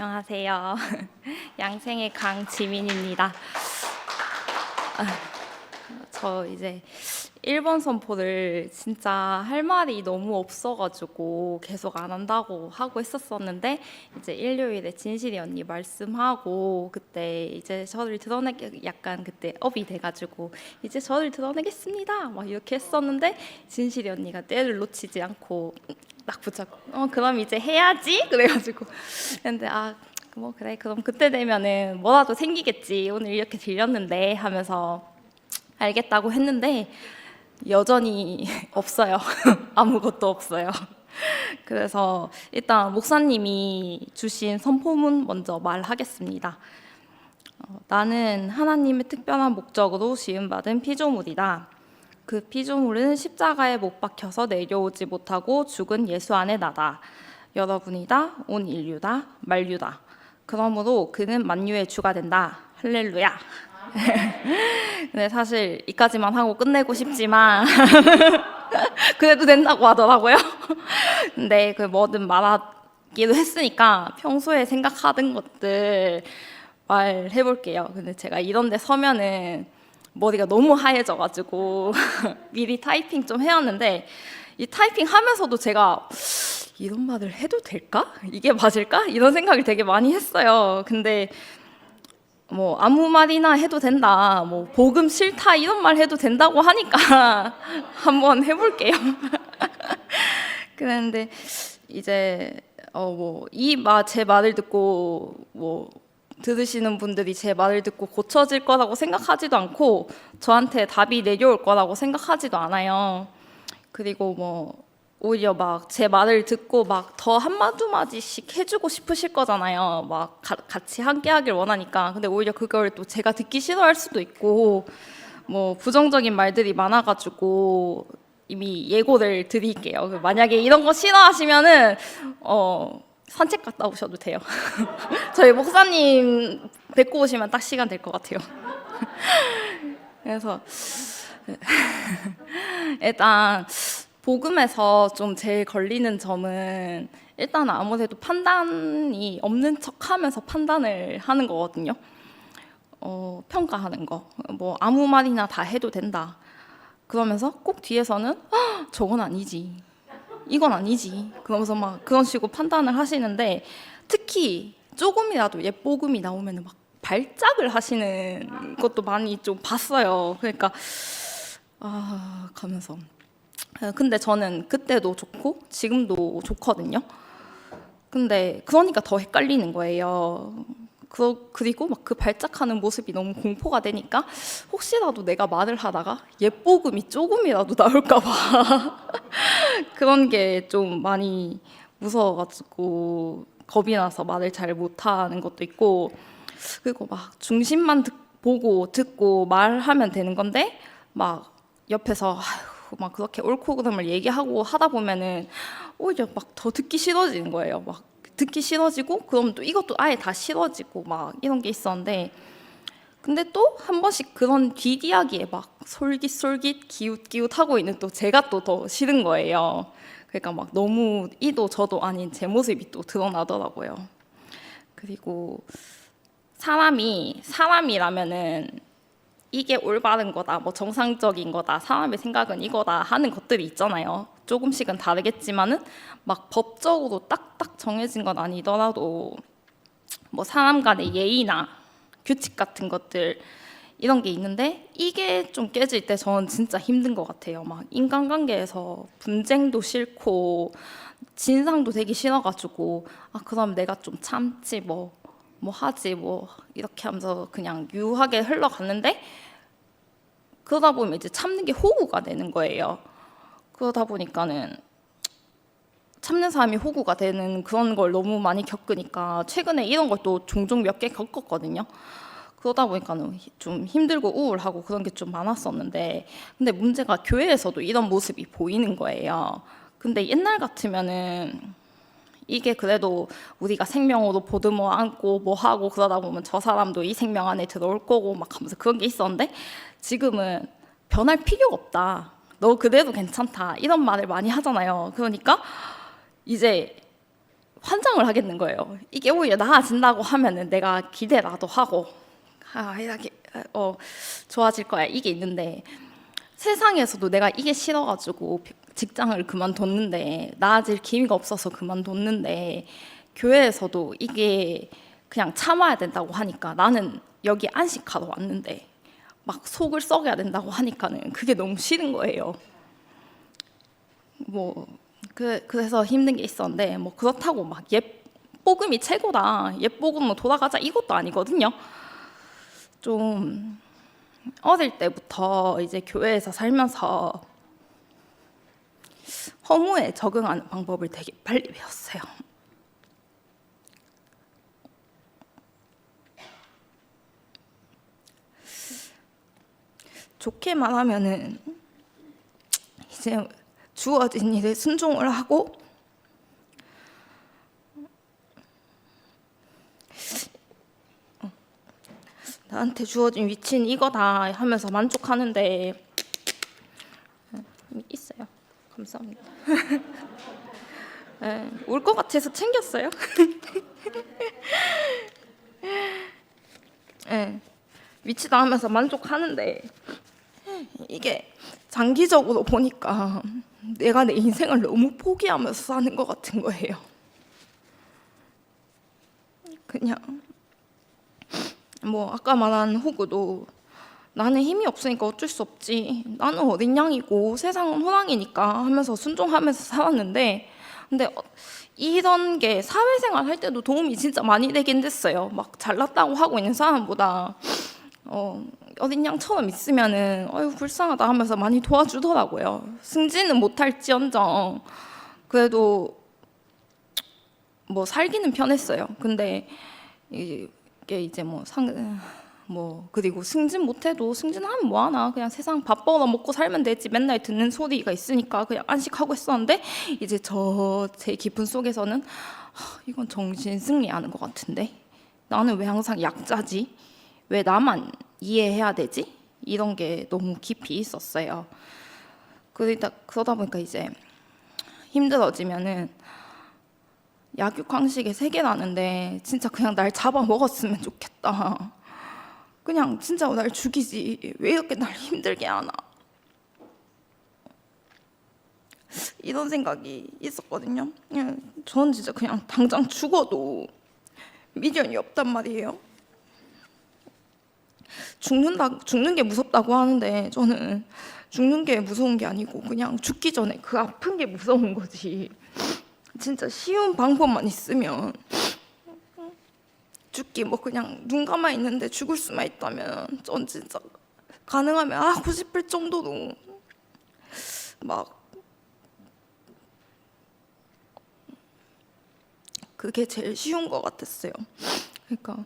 안녕하세요. 양생의 강지민입니다. 아, 저 이제 1번 선포를 진짜 할 말이 너무 없어가지고 계속 안 한다고 하고 있었었는데 이제 일요일에 진실이 언니 말씀하고 그때 이제 저를 드러내게 약간 그때 업이 돼가지고 이제 저를 드러내겠습니다 막 이렇게 했었는데 진실이 언니가 때를 놓치지 않고 딱 붙잡고 어 그럼 이제 해야지? 그래가지고. 근데 아 뭐 그래 그럼 그때 되면은 뭐라도 생기겠지. 오늘 이렇게 들렸는데 하면서 알겠다고 했는데 여전히 없어요. 아무것도 없어요. 그래서 일단 목사님이 주신 선포문 먼저 말하겠습니다. 어, 나는 하나님의 특별한 목적으로 지음받은 피조물이다 그 피조물은 십자가에 못 박혀서 내려오지 못하고 죽은 예수 안에 나다. 여러분이다, 온 인류다, 만류다. 그러므로 그는 만유의 주가 된다. 할렐루야. 근데 사실 이까지만 하고 끝내고 싶지만 그래도 된다고 하더라고요. 근데 그 뭐든 말하기도 했으니까 평소에 생각하던 것들 말해볼게요. 근데 제가 이런 데 서면은 머리가 너무 하얘져가지고 미리 타이핑 좀 해왔는데 이 타이핑 하면서도 제가 이런 말을 해도 될까? 이게 맞을까? 이런 생각을 되게 많이 했어요. 근데 뭐 아무 말이나 해도 된다. 뭐 복음 싫다 이런 말 해도 된다고 하니까 한번 해볼게요. 그런데 이제 어뭐이제 말을 듣고 뭐 들으시는 분들이 제 말을 듣고 고쳐질 거라고 생각하지도 않고 저한테 답이 내려올 거라고 생각하지도 않아요. 그리고 뭐 오히려 막 제 말을 듣고 막 더 한마디마디씩 해주고 싶으실 거잖아요. 막 가, 같이 함께 하길 원하니까. 근데 오히려 그걸 또 제가 듣기 싫어할 수도 있고 뭐 부정적인 말들이 많아가지고 이미 예고를 드릴게요. 만약에 이런 거 싫어하시면은 어 산책 갔다 오셔도 돼요. 저희 목사님 뵙고 오시면 딱 시간 될 것 같아요. 그래서 일단 복음에서 좀 제일 걸리는 점은 일단 아무래도 판단이 없는 척하면서 판단을 하는 거거든요. 어, 평가하는 거, 뭐 아무 말이나 다 해도 된다. 그러면서 꼭 뒤에서는 저건 아니지. 이건 아니지. 그러면서 막 그런 식으로 판단을 하시는데 특히 조금이라도 예복음이 나오면 막 발작을 하시는 것도 많이 좀 봤어요. 그러니까 아 가면서 근데 저는 그때도 좋고 지금도 좋거든요. 근데 그러니까 더 헷갈리는 거예요. 그, 그리고 막 그 발작하는 모습이 너무 공포가 되니까 혹시라도 내가 말을 하다가 예복음이 조금이라도 나올까봐 그런 게 좀 많이 무서워가지고 겁이 나서 말을 잘 못하는 것도 있고 그리고 막 중심만 듣, 보고 듣고 말하면 되는 건데 막 옆에서 막 그렇게 옳고 그름을 얘기하고 하다 보면은 오히려 막 더 듣기 싫어지는 거예요. 막 듣기 싫어지고 그럼 또 이것도 아예 다 싫어지고 막 이런 게 있었는데 근데 또 한 번씩 그런 뒷이야기에 막 솔깃솔깃 기웃기웃 하고 있는 또 제가 또 더 싫은 거예요. 그러니까 막 너무 이도 저도 아닌 제 모습이 또 드러나더라고요. 그리고 사람이 사람이라면은 이게 올바른 거다, 뭐 정상적인 거다, 사람의 생각은 이거다 하는 것들이 있잖아요. 조금씩은 다르겠지만은 막 법적으로 딱딱 정해진 건 아니더라도 뭐 사람 간의 예의나 규칙 같은 것들 이런 게 있는데 이게 좀 깨질 때 저는 진짜 힘든 것 같아요. 막 인간관계에서 분쟁도 싫고 진상도 되기 싫어가지고 아 그럼 내가 좀 참지 뭐 뭐 하지 뭐 이렇게 하면서 그냥 유하게 흘러갔는데 그러다 보면 이제 참는 게 호구가 되는 거예요. 그러다 보니까는 참는 사람이 호구가 되는 그런 걸 너무 많이 겪으니까 최근에 이런 걸 또 종종 몇 개 겪었거든요. 그러다 보니까는 좀 힘들고 우울하고 그런 게 좀 많았었는데 근데 문제가 교회에서도 이런 모습이 보이는 거예요. 근데 옛날 같으면은 이게 그래도 우리가 생명으로 보듬어 안고 뭐 하고 그러다 보면 저 사람도 이 생명 안에 들어올 거고 막 하면서 그런 게 있었는데 지금은 변할 필요가 없다. 너 그대로 괜찮다. 이런 말을 많이 하잖아요. 그러니까 이제 환장을 하겠는 거예요. 이게 오히려 나아진다고 하면은 내가 기대라도 하고 아 이렇게 어 좋아질 거야 이게 있는데 세상에서도 내가 이게 싫어가지고 직장을 그만뒀는데 나아질 기미가 없어서 그만뒀는데 교회에서도 이게 그냥 참아야 된다고 하니까 나는 여기 안식하러 왔는데 막 속을 썩여야 된다고 하니까는 그게 너무 싫은 거예요. 뭐 그, 그래서 힘든 게 있었는데 뭐 그렇다고 막 옛복음이 최고다 옛복음으로 돌아가자 이것도 아니거든요. 좀 어릴 때부터 이제 교회에서 살면서 허무에 적응하는 방법을 되게 빨리 배웠어요. 좋게 말하면은 이제 주어진 일에 순종을 하고 나한테 주어진 위치는 이거다 하면서 만족하는데 있어요. 감사합니다. 네, 올것 같아서 챙겼어요. 네, 위치다 하면서 만족하는데 이게 장기적으로 보니까 내가 내 인생을 너무 포기하면서 사는 것 같은 거예요. 그냥 뭐 아까 말한 호구도 나는 힘이 없으니까 어쩔 수 없지. 나는 어린 양이고 세상은 호랑이니까 하면서 순종하면서 살았는데 근데 어, 이런 게 사회생활 할 때도 도움이 진짜 많이 되긴 됐어요. 막 잘났다고 하고 있는 사람보다 어, 어린 양처럼 있으면은 어휴 불쌍하다 하면서 많이 도와주더라고요. 승진은 못할지언정 그래도 뭐 살기는 편했어요. 근데 이게 이제 뭐 상 뭐 그리고 승진 못해도 승진하면 뭐하나? 그냥 세상 밥 벌어 먹고 살면 되지. 맨날 듣는 소리가 있으니까 그냥 안식하고 있었는데 이제 저 제 깊은 속에서는 하, 이건 정신 승리하는 것 같은데? 나는 왜 항상 약자지? 왜 나만 이해해야 되지? 이런 게 너무 깊이 있었어요. 그러다 그러다 보니까 이제 힘들어지면은 약육강식에 세 개라는데 진짜 그냥 날 잡아 먹었으면 좋겠다. 그냥 진짜 날 죽이지 왜 이렇게 날 힘들게 하나 이런 생각이 있었거든요. 예, 저는 진짜 그냥 당장 죽어도 미련이 없단 말이에요. 죽는다 죽는 게 무섭다고 하는데 저는 죽는 게 무서운 게 아니고 그냥 죽기 전에 그 아픈 게 무서운 거지. 진짜 쉬운 방법만 있으면 죽기 뭐 그냥 눈 감아 있는데 죽을 수만 있다면 전 진짜 가능하면 하고 싶을 정도로 막 그게 제일 쉬운 것 같았어요. 그러니까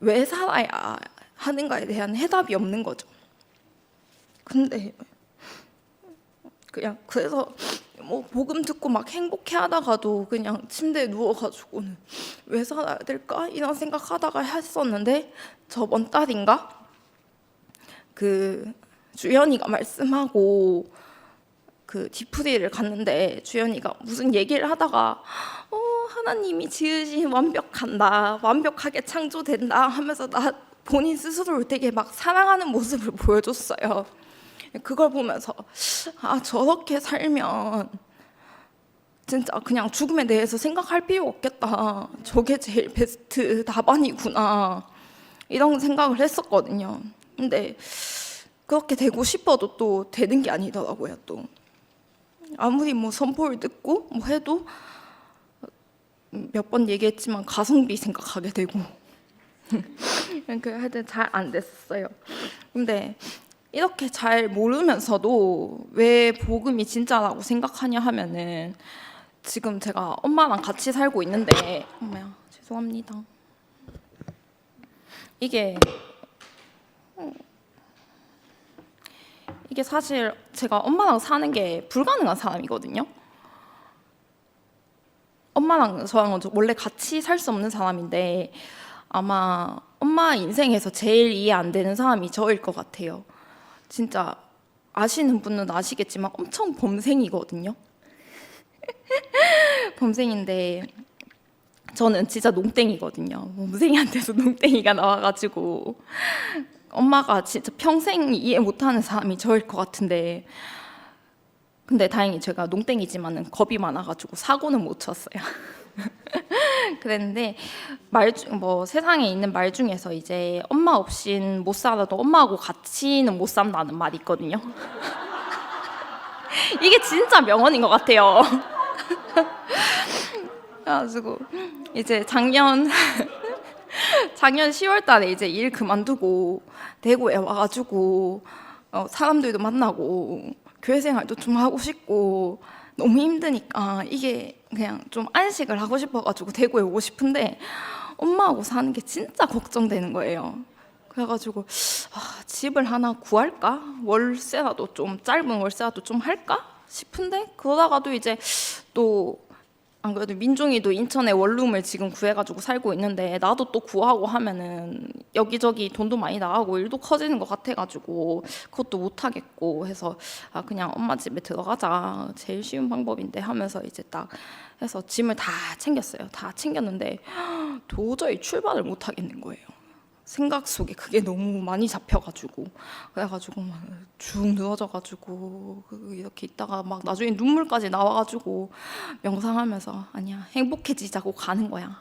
왜 살아야 하는가에 대한 해답이 없는 거죠. 근데 그냥 그래서 뭐 복음 듣고 막 행복해 하다가도 그냥 침대에 누워가지고는 왜 살아야 될까? 이런 생각하다가 했었는데 저번 달인가? 그 주연이가 말씀하고 그 디프리를 갔는데 주연이가 무슨 얘기를 하다가 어 하나님이 지으신 완벽한다 완벽하게 창조된다. 하면서 나 본인 스스로를 되게 막 사랑하는 모습을 보여줬어요. 그걸 보면서 아 저렇게 살면 진짜 그냥 죽음에 대해서 생각할 필요 없겠다. 저게 제일 베스트 답안이구나. 이런 생각을 했었거든요. 근데 그렇게 되고 싶어도 또 되는 게 아니더라고요. 또 아무리 뭐 선포를 듣고 뭐 해도 몇 번 얘기했지만 가성비 생각하게 되고 그 하여튼 잘 안 됐어요. 근데 이렇게 잘 모르면서도 왜 복음이 진짜라고 생각하냐 하면은 지금 제가 엄마랑 같이 살고 있는데 엄마야 죄송합니다. 이게 이게 사실 제가 엄마랑 사는 게 불가능한 사람이거든요. 엄마랑 저랑 원래 같이 살 수 없는 사람인데 아마 엄마 인생에서 제일 이해 안 되는 사람이 저일 것 같아요. 진짜 아시는 분은 아시겠지만 엄청 범생이거든요. 범생인데 저는 진짜 농땡이거든요. 뭐 무생이한테서 농땡이가 나와가지고 엄마가 진짜 평생 이해 못하는 사람이 저일 것 같은데 근데 다행히 제가 농땡이지만은 겁이 많아가지고 사고는 못 쳤어요. 그랬는데 말뭐 세상에 있는 말 중에서 이제 엄마 없인 못 살아도 엄마하고 같이는 못 산다는 말이 있거든요. 이게 진짜 명언인 것 같아요. 그래가지고 이제 작년 작년 10월달에 이제 일 그만두고 대구에 와가지고 어, 사람들도 만나고 교회 생활도 좀 하고 싶고 너무 힘드니까 이게 그냥 좀 안식을 하고 싶어가지고 대구에 오고 싶은데 엄마하고 사는 게 진짜 걱정되는 거예요. 그래가지고 아, 집을 하나 구할까? 월세라도 좀 짧은 월세라도 좀 할까 싶은데 그러다가도 이제 또 안 그래도 민종이도 인천에 원룸을 지금 구해가지고 살고 있는데 나도 또 구하고 하면은 여기저기 돈도 많이 나가고 일도 커지는 것 같아가지고 그것도 못 하겠고 해서 아 그냥 엄마 집에 들어가자 제일 쉬운 방법인데 하면서 이제 딱 해서 짐을 다 챙겼어요 다 챙겼는데 도저히 출발을 못 하겠는 거예요. 생각 속에 그게 너무 많이 잡혀가지고 그래가지고 막쭉 늘어져가지고 그 이렇게 있다가 막 나중에 눈물까지 나와가지고 명상하면서 아니야 행복해지자고 가는 거야.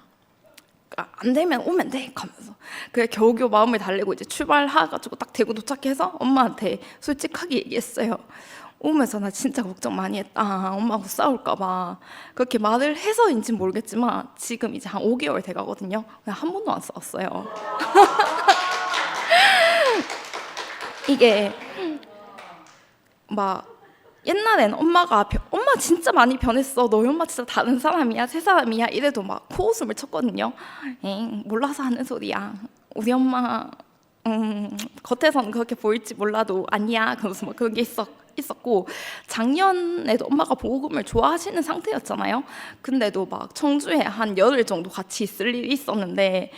그러니까 안 되면 오면 돼 하면서 그래 겨우겨우 마음을 달래고 이제 출발해가지고 딱 대구 도착해서 엄마한테 솔직하게 얘기했어요. 오면서 나 진짜 걱정 많이 했다. 엄마하고 싸울까봐. 그렇게 말을 해서인지 모르겠지만 지금 이제 한 5개월 돼 가거든요. 그냥 한 번도 안 싸웠어요. 이게 막 옛날엔 엄마가 변- 엄마 진짜 많이 변했어. 너희 엄마 진짜 다른 사람이야, 새 사람이야. 이래도 막 코웃음을 쳤거든요. 엥, 몰라서 하는 소리야. 우리 엄마 음, 겉에서는 그렇게 보일지 몰라도 아니야. 그러면서 막 그런 게 있었, 있었고 작년에도 엄마가 보금을 좋아하시는 상태였잖아요. 근데도 막 청주에 한 열흘 정도 같이 있을 일이 있었는데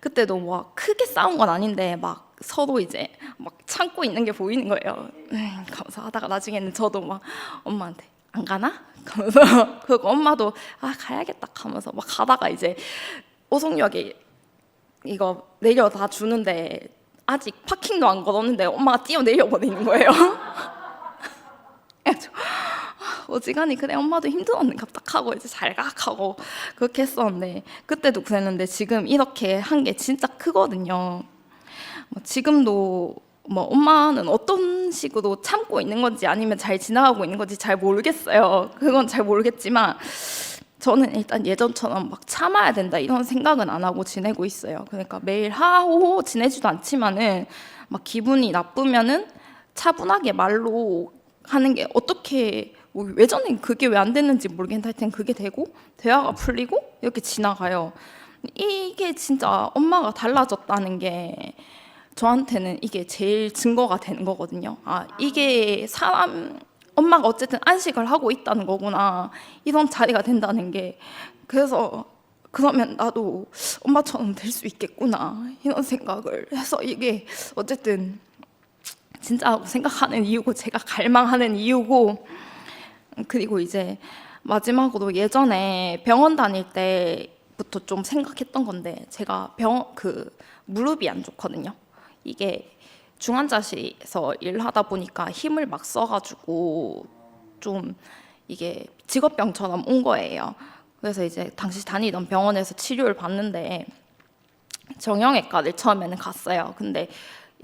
그때도 막 크게 싸운 건 아닌데 막 서로 이제 막 참고 있는 게 보이는 거예요. 음, 감사하다가 나중에는 저도 막 엄마한테 안 가나? 하면서 그리고 엄마도 아 가야겠다 하면서 막 가다가 이제 오송역에 이거 내려다 주는데 아직 파킹도 안 걸었는데 엄마가 뛰어 내려 버리는 거예요. 어지간히 그래 엄마도 힘들었네 갑작하고 이제 잘가하고 그렇게 했었는데 그때도 그랬는데 지금 이렇게 한 게 진짜 크거든요. 뭐 지금도 뭐 엄마는 어떤 식으로 참고 있는 건지 아니면 잘 지나가고 있는 건지 잘 모르겠어요. 그건 잘 모르겠지만 저는 일단 예전처럼 막 참아야 된다 이런 생각은 안 하고 지내고 있어요. 그러니까 매일 하호 지내지도 않지만은 막 기분이 나쁘면은 차분하게 말로 하는 게 어떻게 뭐 예전엔 그게 왜 안 됐는지 모르겠는데 하여튼 그게 되고 대화가 풀리고 이렇게 지나가요. 이게 진짜 엄마가 달라졌다는 게 저한테는 이게 제일 증거가 되는 거거든요. 아, 이게 사람 엄마가 어쨌든 안식을 하고 있다는 거구나. 이런 자리가 된다는 게 그래서 그러면 나도 엄마처럼 될 수 있겠구나. 이런 생각을 해서 이게 어쨌든 진짜라고 생각하는 이유고 제가 갈망하는 이유고 그리고 이제 마지막으로 예전에 병원 다닐 때부터 좀 생각했던 건데 제가 병 그 무릎이 안 좋거든요. 이게 중환자실에서 일하다 보니까 힘을 막 써가지고 좀 이게 직업병처럼 온 거예요. 그래서 이제 당시 다니던 병원에서 치료를 받는데 정형외과를 처음에는 갔어요. 근데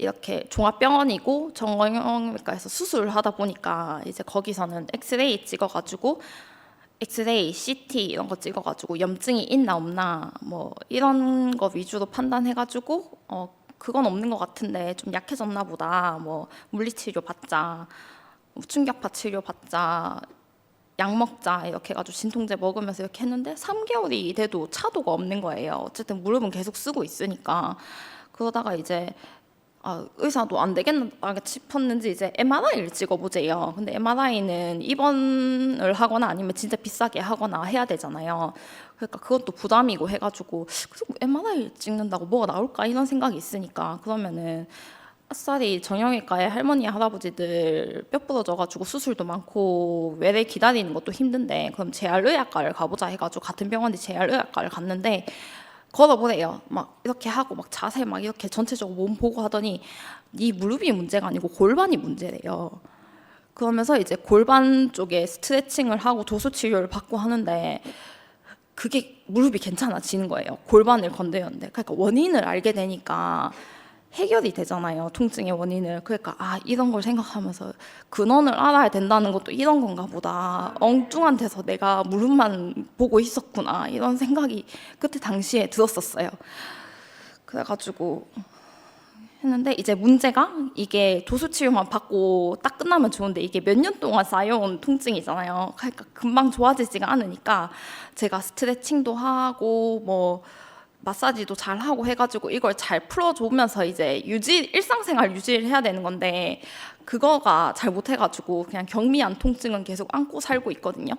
이렇게 종합병원이고 정형외과에서 수술을 하다 보니까 이제 거기서는 엑스레이 찍어가지고 엑스레이, CT 이런 거 찍어가지고 염증이 있나 없나 뭐 이런 거 위주로 판단해가지고 어 그건 없는 것 같은데 좀 약해졌나 보다 뭐 물리치료 받자 뭐 충격파 치료 받자 약 먹자 이렇게 해가지고 진통제 먹으면서 이렇게 했는데 3개월이 돼도 차도가 없는 거예요. 어쨌든 무릎은 계속 쓰고 있으니까 그러다가 이제 아, 의사도 안 되겠나 싶었는지 이제 MRI를 찍어보재요. 근데 MRI는 입원을 하거나 아니면 진짜 비싸게 하거나 해야 되잖아요. 그러니까 그것도 부담이고 해가지고 그래서 뭐 MRI 찍는다고 뭐가 나올까 이런 생각이 있으니까 그러면은 아싸리 정형외과에 할머니 할아버지들 뼈 부러져가지고 수술도 많고 외래 기다리는 것도 힘든데 그럼 재활의학과를 가보자 해가지고 같은 병원에 재활의학과를 갔는데 걸어보래요. 막 이렇게 하고 막 자세 막 이렇게 전체적으로 몸 보고 하더니 네 무릎이 문제가 아니고 골반이 문제래요. 그러면서 이제 골반 쪽에 스트레칭을 하고 도수 치료를 받고 하는데 그게 무릎이 괜찮아지는 거예요. 골반을 건드렸는데 그러니까 원인을 알게 되니까 해결이 되잖아요. 통증의 원인을. 그러니까 아 이런 걸 생각하면서 근원을 알아야 된다는 것도 이런 건가 보다. 엉뚱한 데서 내가 무릎만 보고 있었구나 이런 생각이 그때 당시에 들었었어요. 그래가지고 했는데 이제 문제가 이게 도수 치료만 받고 딱 끝나면 좋은데 이게 몇 년 동안 쌓여온 통증이잖아요. 그러니까 금방 좋아지지가 않으니까 제가 스트레칭도 하고 뭐 마사지도 잘 하고 해가지고 이걸 잘 풀어주면서 이제 유지 일상생활 유지를 해야 되는 건데 그거가 잘 못해가지고 그냥 경미한 통증은 계속 안고 살고 있거든요.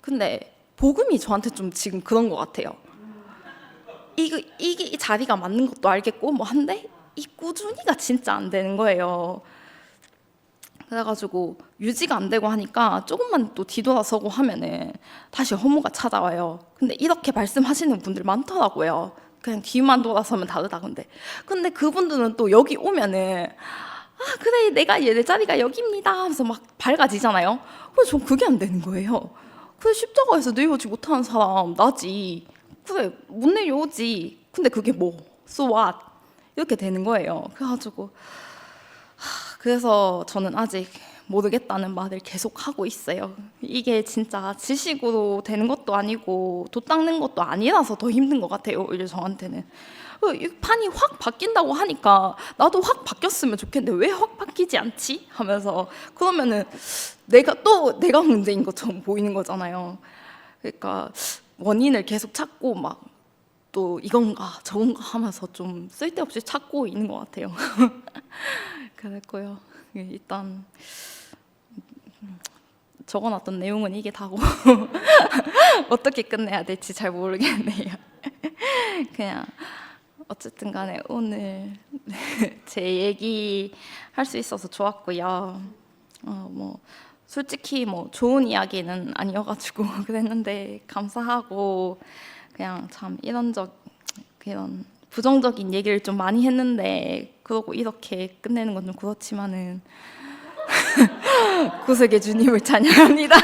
근데 복음이 저한테 좀 지금 그런 것 같아요. 이거 이게 이 자리가 맞는 것도 알겠고 뭐 한데 이 꾸준히가 진짜 안 되는 거예요. 그래가지고 유지가 안 되고 하니까 조금만 또 뒤돌아서고 하면은 다시 허무가 찾아와요. 근데 이렇게 말씀하시는 분들 많더라고요. 그냥 뒤만 돌아서면 다르다 근데. 근데 그분들은 또 여기 오면은 아 그래 내가 얘내 자리가 여기입니다 하면서 막 밝아지잖아요. 근데 전 그게 안 되는 거예요. 그래 십자가에서 내려오지 못하는 사람 나지. 그래 못 내려오지. 근데 그게 뭐 so what 이렇게 되는 거예요. 그래가지고 하, 그래서 저는 아직 모르겠다는 말을 계속 하고 있어요. 이게 진짜 지식으로 되는 것도 아니고 도 닦는 것도 아니라서 더 힘든 것 같아요. 오히려 저한테는. 어, 이 판이 확 바뀐다고 하니까 나도 확 바뀌었으면 좋겠는데 왜 확 바뀌지 않지? 하면서 그러면은 내가 또 내가 문제인 것처럼 보이는 거잖아요. 그러니까 원인을 계속 찾고 막 또 이건가 저건가 하면서 좀 쓸데없이 찾고 있는 것 같아요. 그랬고요. 예, 일단 적어놨던 내용은 이게 다고 어떻게 끝내야 될지 잘 모르겠네요. 그냥 어쨌든 간에 오늘 제 얘기 할 수 있어서 좋았고요. 어, 뭐 솔직히 뭐 좋은 이야기는 아니어가지고 그랬는데 감사하고 그냥 참 이런적 그런 부정적인 얘기를 좀 많이 했는데 그러고 이렇게 끝내는 건 좀 그렇지만은 구속의 주님을 찬양합니다.